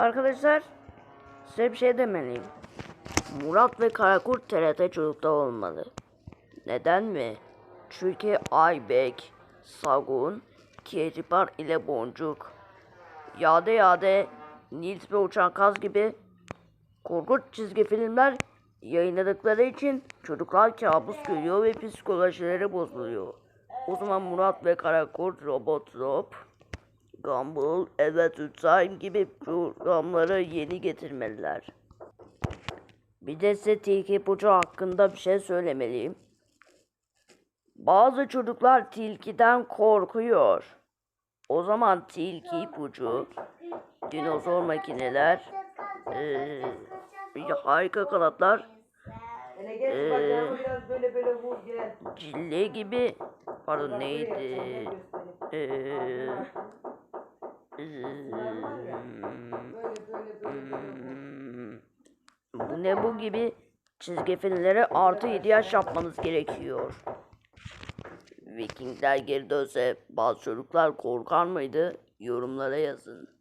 Arkadaşlar size bir şey demeliyim. Murat ve Karakurt TRT çocukta olmalı. Neden mi? Çünkü Aybek, Sagun, Kedibar ile Boncuk, Yade Yade, Nils ve Uçan Kaz gibi korkunç çizgi filmler yayınladıkları için çocuklar kabus görüyor ve psikolojileri bozuluyor. O zaman Murat ve Karakurt, Robot Rob, Gumball, Adventure Time gibi programları yeni getirmeliler. Bir de size tilki ipucu hakkında bir şey söylemeliyim. Bazı çocuklar tilkiden korkuyor. O zaman tilki ipucu, dinozor makineler, eee, harika kanatlar, gel. cille gibi, pardon neydi? Bu ne bu gibi çizgi filmlere artı 7 yaş yapmanız gerekiyor. Vikingler geri dönse bazı çocuklar korkar mıydı? Yorumlara yazın.